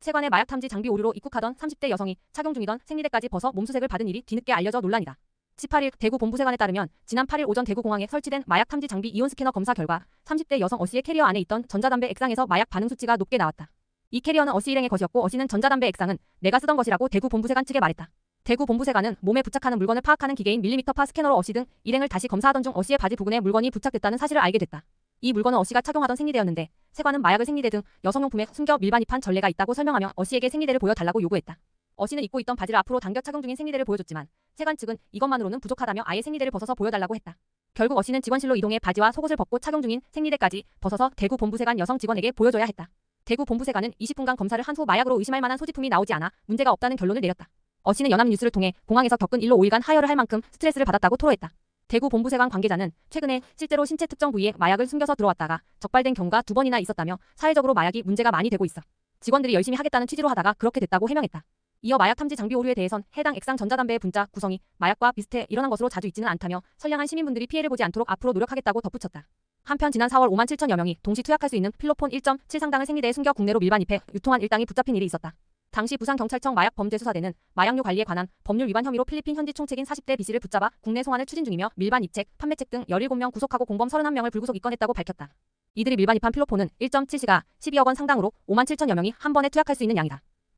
세관의 마약 탐지 장비 오류로 입국하던 30대 여성이 착용 중이던 생리대까지 벗어 몸수색을 받은 일이 뒤늦게 알려져 논란이다. 18일 대구 본부세관에 따르면 지난 8일 오전 대구공항에 설치된 마약 탐지 장비 이온 스캐너 검사 결과 30대 여성 어씨의 캐리어 안에 있던 전자담배 액상에서 마약 반응 수치가 높게 나왔다. 이 캐리어는 어씨 일행의 것이었고 어씨는 전자담배 액상은 내가 쓰던 것이라고 대구 본부세관 측에 말했다. 대구 본부세관은 몸에 부착하는 물건을 파악하는 기계인 밀리미터파 스캐너로 어씨 등 일행을 다시 검사하던 중 어씨의 바지 부근에 물건이 부착됐다는 사실을 알게 됐다. 이 물건은 어씨가 착용하던 생리대였는데 세관은 마약을 생리대 등 여성용품에 숨겨 밀반입한 전례가 있다고 설명하며 어씨에게 생리대를 보여달라고 요구했다. 어씨는 입고 있던 바지를 앞으로 당겨 착용 중인 생리대를 보여줬지만 세관 측은 이것만으로는 부족하다며 아예 생리대를 벗어서 보여달라고 했다. 결국 어씨는 직원실로 이동해 바지와 속옷을 벗고 착용 중인 생리대까지 벗어서 대구 본부세관 여성 직원에게 보여줘야 했다. 대구 본부세관은 20분간 검사를 한 후 마약으로 의심할 만한 소지품이 나오지 않아 문제가 없다는 결론을 내렸다. 어씨는 연합뉴스를 통해 공항에서 겪은 일로 5일간 하혈을 할 만큼 스트레스를 받았다고 토로했다. 대구 본부세관 관계자는 최근에 실제로 신체 특정 부위에 마약을 숨겨서 들어왔다가 적발된 경우가 두 번이나 있었다며 사회적으로 마약이 문제가 많이 되고 있어. 직원들이 열심히 하겠다는 취지로 하다가 그렇게 됐다고 해명했다. 이어 마약 탐지 장비 오류에 대해선 해당 액상 전자담배의 분자 구성이 마약과 비슷해 일어난 것으로 자주 있지는 않다며 선량한 시민분들이 피해를 보지 않도록 앞으로 노력하겠다고 덧붙였다. 한편 지난 4월 5만 7천여 명이 동시 투약할 수 있는 필로폰 1.7 상당을 생리대에 숨겨 국내로 밀반입해 유통한 일당이 붙잡힌 일이 있었다. 당시 부산경찰청 마약범죄수사대는 마약류 관리에 관한 법률 위반 혐의로 필리핀 현지 총책인 40대 B씨를 붙잡아 국내 송환을 추진 중이며 밀반 입책, 판매책 등 17명 구속하고 공범 31명을 불구속 입건했다고 밝혔다. 이들이 밀반 입한 필로폰은 1.7시가 12억 원 상당으로 5만 7천여 명이 한 번에 투약할 수 있는 양이다.